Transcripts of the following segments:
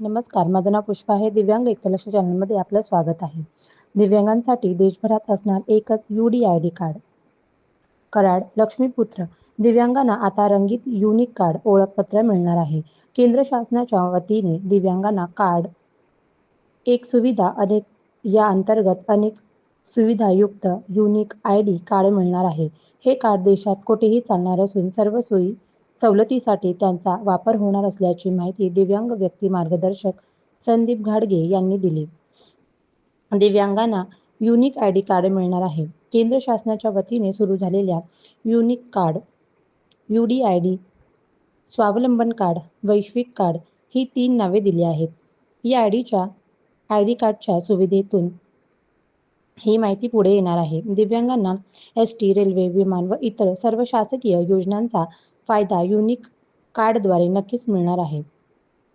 नमस्कार माझं नाव पुष्पा आहे. दिव्यांग एकलक्ष चॅनलमध्ये आपलं स्वागत आहे. दिव्यांगांसाठी देशभरात असणार एकच U D I D card Karad Laxmiputra. दिव्यांगांना आता रंगीत युनिक कार्ड ओळखपत्र मिळणार आहे. केंद्र शासनाच्या वतीने दिव्यांगांना कार्ड एक सुविधा अनेक या अंतर्गत अनेक सुविधायुक्त युनिक आय डी कार्ड मिळणार आहे. हे कार्ड देशात कुठेही चालणार असून सर्व सोयी सवलतीसाठी त्यांचा वापर होणार असल्याची माहिती दिव्यांग व्यक्ती मार्गदर्शक संदीप घाडगे यांनी दिली. दिव्यांगांना युनिक आय डी कार्ड मिळणार आहे. केंद्र शासनाच्या वतीने सुरू झालेल्या unique card U D I D स्वावलंबन कार्ड वैश्विक कार्ड ही तीन नावे दिली आहेत. या आय डीच्या आय डी कार्डच्या सुविधेतून ही माहिती पुढे येणार आहे. दिव्यांगांना एस टी रेल्वे विमान व इतर सर्व शासकीय योजनांचा फायदा युनिक कार्डद्वारे नक्कीच मिळणार आहे.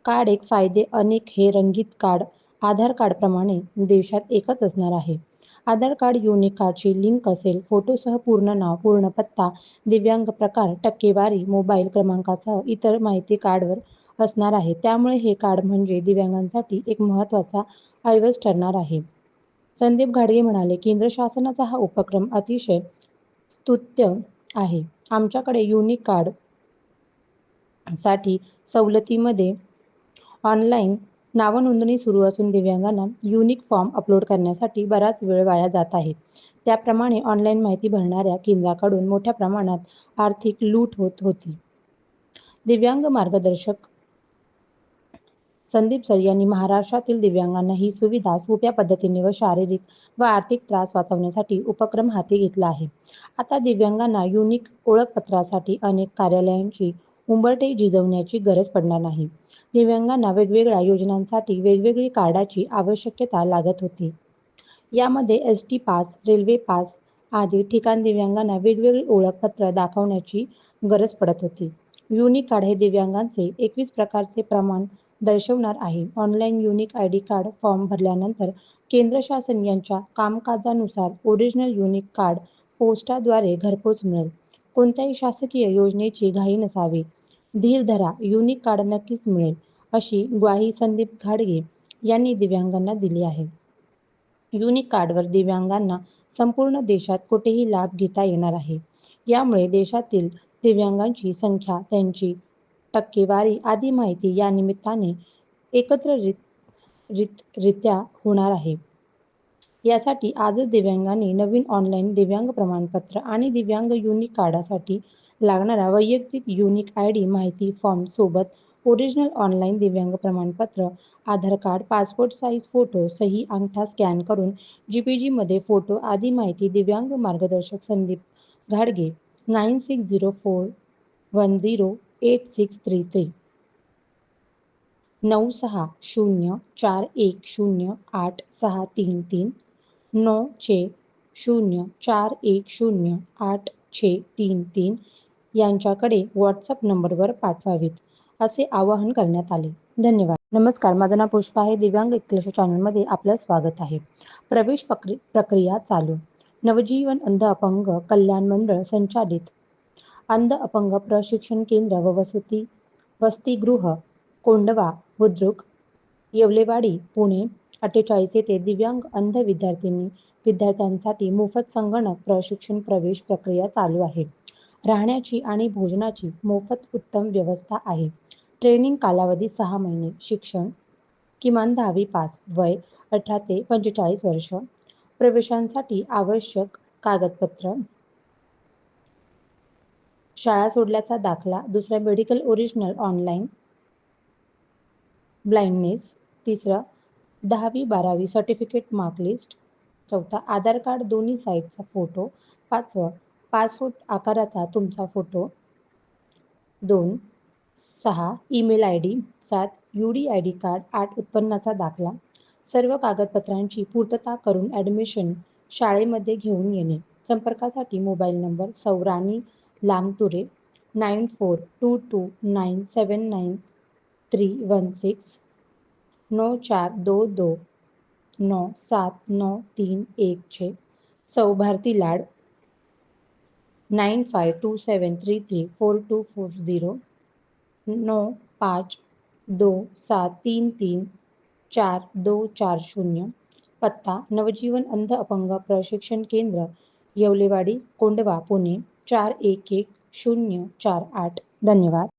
कार्ड एक फायदे अनेक हे रंगीत कार्ड आधार कार्डप्रमाणे देशात एकच असणार आहे. आधार कार्ड युनिक कार्डची लिंक असेल फोटोसह पूर्ण नाव पूर्ण पत्ता दिव्यांग प्रकार टक्केवारी मोबाईल क्रमांकासह इतर माहिती कार्डवर असणार आहे. त्यामुळे हे कार्ड म्हणजे दिव्यांगांसाठी एक महत्त्वाचा ऐवज ठरणार आहे. संदीप घाडगे म्हणाले केंद्र शासनाचा हा उपक्रम अतिशय स्तुत्य आहे. आमच्याकडे युनिक कार्ड साठी सवलतीमध्ये ऑनलाईन नावनोंदणी सुरू असून दिव्यांगांना युनिक फॉर्म अपलोड करण्यासाठी बराच वेळ वाया जात आहे. त्याप्रमाणे ऑनलाईन माहिती भरणाऱ्या केंद्राकडून मोठ्या प्रमाणात आर्थिक लूट होत होती. दिव्यांग मार्गदर्शक संदीप सर यांनी महाराष्ट्रातील दिव्यांगांना ही सुविधा सोप्या पद्धतीने व शारीरिक व आर्थिक त्रास वाचवण्यासाठी उपक्रम हाती घेतला आहे. आता दिव्यांगांना युनिक ओळखपत्रासाठी अनेक कार्यालयांची उंबरठे झिजवण्याची गरज पडणार नाही. दिव्यांगांना वेगवेगळ्या योजनांसाठी वेगवेगळी कार्डाची आवश्यकता लागत होती. यामध्ये S T pass railway pass आदी ठिकाण दिव्यांगांना वेगवेगळी ओळखपत्र दाखवण्याची गरज पडत होती. युनिक कार्ड हे दिव्यांगांचे एकवीस प्रकारचे प्रमाण दर्शवणार आहे. Online unique I D card form भरल्यानंतर केंद्र शासन यांच्या कामकाजानुसार ओरिजिनल युनिक कार्ड पोस्टाद्वारे घरपोच मिळेल. कोणत्याही शासकीय योजनेची घाई नसावी. धीर धरा युनिक कार्ड नक्कीच मिळेल अशी ग्वाही संदीप घाडगे यांनी दिव्यांगांना दिली आहे. युनिक कार्डवर दिव्यांगांना संपूर्ण देशात कुठेही लाभ घेता येणार आहे. यामुळे देशातील दिव्यांगांची संख्या त्यांची टक्केवारी आदी माहिती या निमित्ताने एकत्र रित्या होणार आहे. यासाठी आजच दिव्यांगांनी नवीन ऑनलाईन दिव्यांग प्रमाणपत्र आणि दिव्यांग युनिक कार्डासाठी लागणारा वैयक्तिक युनिक आय डी माहिती फॉर्म सोबत ओरिजिनल ऑनलाईन दिव्यांग प्रमाणपत्र Aadhaar card passport size photo सही अंगठा स्कॅन करून जी मध्ये फोटो आदी माहिती दिव्यांग मार्गदर्शक संदीप घाडगे nine six zero four one zero eight six three three नऊ सहा शून्य चार एक शून्य आठ सहा तीन तीन नऊ छे शून्य चार एक शून्य आठ छे तीन तीन यांच्याकडे व्हॉट्सअप नंबरवर पाठवावेत असे आवाहन करण्यात आले. धन्यवाद. नमस्कार माझं नाव पुष्पा आहे. दिव्यांग एकलक्ष चॅनलमध्ये आपलं स्वागत आहे. प्रवेश प्रक्रिया चालू. नवजीवन अंध अपंग कल्याण मंडळ संचालित. अंध अपंग प्रशिक्षण केंद्र व वसती वसतिगृह कोंडवा बुद्रुक येवलेवाडी पुणे अठ्ठेचाळीस येथे दिव्यांग अंध विद्यार्थिनी विद्यार्थ्यांसाठी मोफत संगणक प्रशिक्षण प्रवेश प्रक्रिया चालू आहे. राहण्याची आणि भोजनाची मोफत उत्तम व्यवस्था आहे. ट्रेनिंग कालावधी सहा महिने शिक्षण किमान दहावी पास वय अठरा ते पंचेचाळीस वर्ष. प्रवेशांसाठी आवश्यक कागदपत्र. शाळा सोडल्याचा दाखला दुसरा मेडिकल ओरिजिनल ऑनलाईन ब्लाइंडनेस तिसरं दहावी बारावी सर्टिफिकेट मार्कलिस्ट चौथा आधार कार्ड दोन्ही साईडचा फोटो पाचवं पासपोर्ट आकाराचा तुमचा फोटो दोन सहा ईमेल आय डी सात U D I D card आठ उत्पन्नाचा दाखला. सर्व कागदपत्रांची पूर्तता करून ॲडमिशन शाळेमध्ये घेऊन येणे. संपर्कासाठी mobile number सौराणी Lambture nine four two two nine seven nine three one six नौ चार दो दो नौ सात नौ तीन एक छः. सौ Bharati Lad. Nine five two seven three three four two four zero नऊ पाच दो सात तीन तीन चार दो चार शून्य. पत्ता नवजीवन अंध अपंग प्रशिक्षण केंद्र येवलेवाडी कोंडवा पुणे चार एक एक शून्य चार आठ. धन्यवाद.